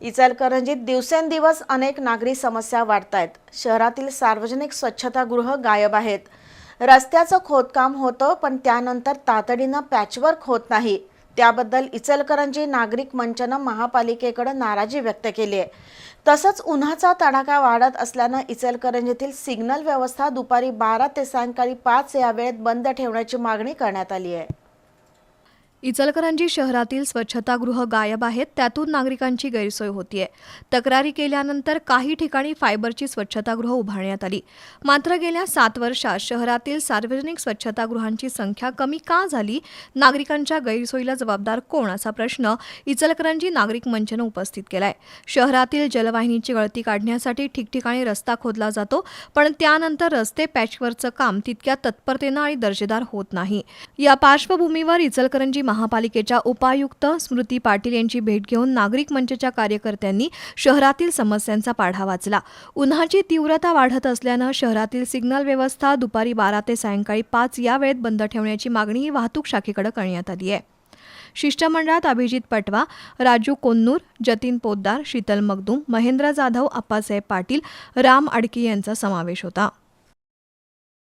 इचलकरंजीत दिवसेंदिवस अनेक नागरी समस्या वाढत आहेत शहरातील सार्वजनिक स्वच्छतागृह गायब आहेत. रस्त्याचं खोदकाम होतं पण त्यानंतर तातडीनं पॅचवर्क होत नाही. त्याबद्दल इचलकरंजी नागरिक मंचनं महापालिकेकडे नाराजी व्यक्त केली आहे तसंच उन्हाचा तडाखा वाढत असल्यानं इचलकरंजीतील सिग्नल व्यवस्था दुपारी बारा ते सायंकाळी पाच या वेळेत बंद ठेवण्याची मागणी करण्यात आली आहे इचलकरंजी शहरातील स्वच्छतागृह गायब आहेत त्यातून नागरिकांची गैरसोय होतीये. तक्रारी केल्यानंतर काही ठिकाणी फायबरची स्वच्छतागृह उभारण्यात आली. मात्र गेल्या सात वर्षात शहरातील सार्वजनिक स्वच्छतागृहांची संख्या कमी का झाली? नागरिकांच्या गैरसोयीला जबाबदार कोण? असा प्रश्न इचलकरंजी नागरिक मंचनं उपस्थित केलाय. शहरातील जलवाहिनीची गळती काढण्यासाठी ठिकठिकाणी रस्ता खोदला जातो पण त्यानंतर रस्ते पॅचवरचं काम तितक्या तत्परतेनं आणि दर्जेदार होत नाही. या पार्श्वभूमीवर इचलकरंजी महापालिकेच्या उपायुक्त स्मृती पाटील यांची भेट घेऊन नागरिक मंचच्या कार्यकर्त्यांनी शहरातील समस्यांचा पाढा वाचला. उन्हाची तीव्रता वाढत असल्यानं शहरातील सिग्नल व्यवस्था दुपारी बारा ते सायंकाळी पाच या वेळेत बंद ठेवण्याची मागणी वाहतूक शाखेकडे करण्यात आली आहे. शिष्टमंडळात अभिजित पटवा राजू कोन्नूर जतीन पोद्दार शीतल मगदूम महेंद्र जाधव अप्पासाहेब पाटील राम अडकी यांचा समावेश होता.